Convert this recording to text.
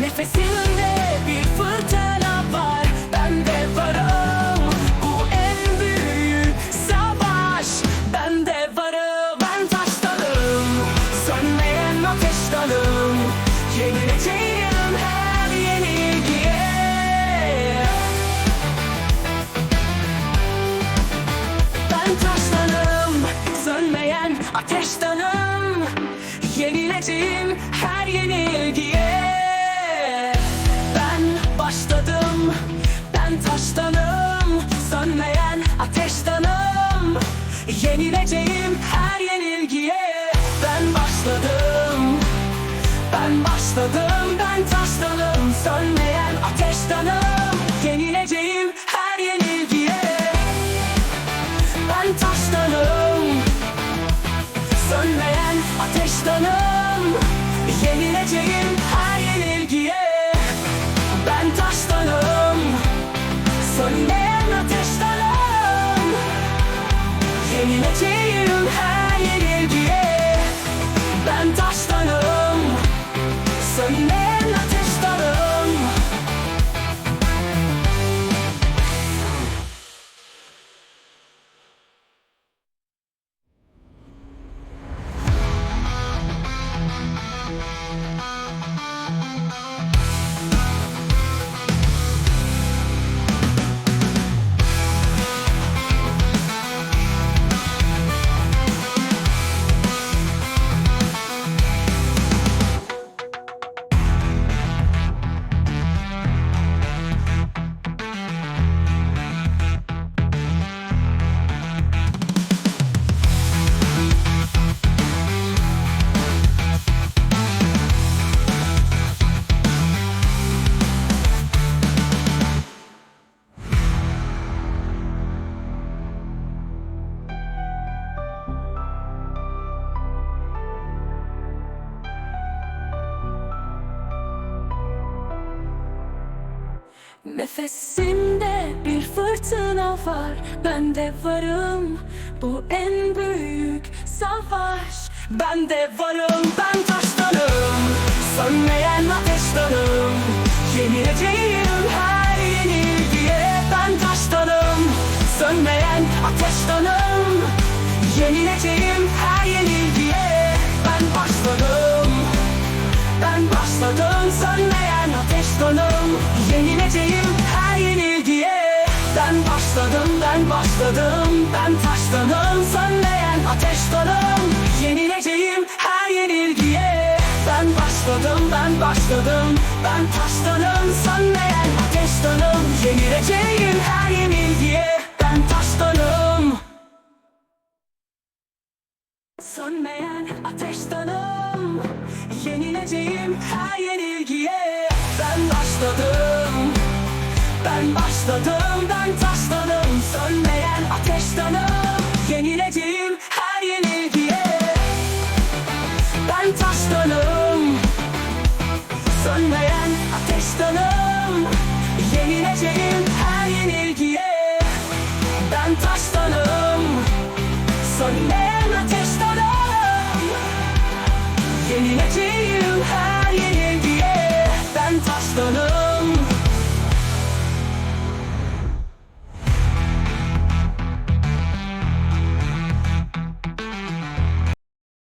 Nefesimde bir fırtına var. Ben de varım. Bu en büyük savaş. Ben de varım. Ben taştanım Sönmeyen ateştanım Yenileceğim her yenilgiye. Ben taştanım, sönmeyen ateştanım Yenileceğim her yenilgiye başladım, ben taştanım Sönmeyen ateştanım. Yenileceğim her yenilgiye. Ben başladım, ben başladım, ben taştanım Sönmeyen ateştanım. Yenileceğim her yenilgiye. Ben taştanım Sönmeyen ateştanım. Yenileceğim Ben taştanım Nefesimde bir fırtına var. Ben de varım. Bu en büyük savaş. Ben de varım. Ben taştanım Sönmeyen ateştanım Yenileceğim her yenilgiye Ben taştanım Sönmeyen ateştanım Yenileceğim her yenilgiye başladım ben başladım. Ben taştanım sönmeyen ateştanım Yenileceğim her yenilgiye. Ben başladım ben başladım. Ben taştanım sönmeyen ateştanım Yenileceğim her yenilgiye. Ben taştanım Sönmeyen ateştanım Yenileceğim her yenilgiye. Ben başladım ben başladım, taşladım. Sönmeyen ateş tanım Yenileceğim her yenilgiye Ben taşlanım Sönmeyen ateş tanım Yenileceğim her yenilgiye Ben taşlanım Sönmeyen ateş tanım Yenileceğim her yenilgiye Ben taşlanım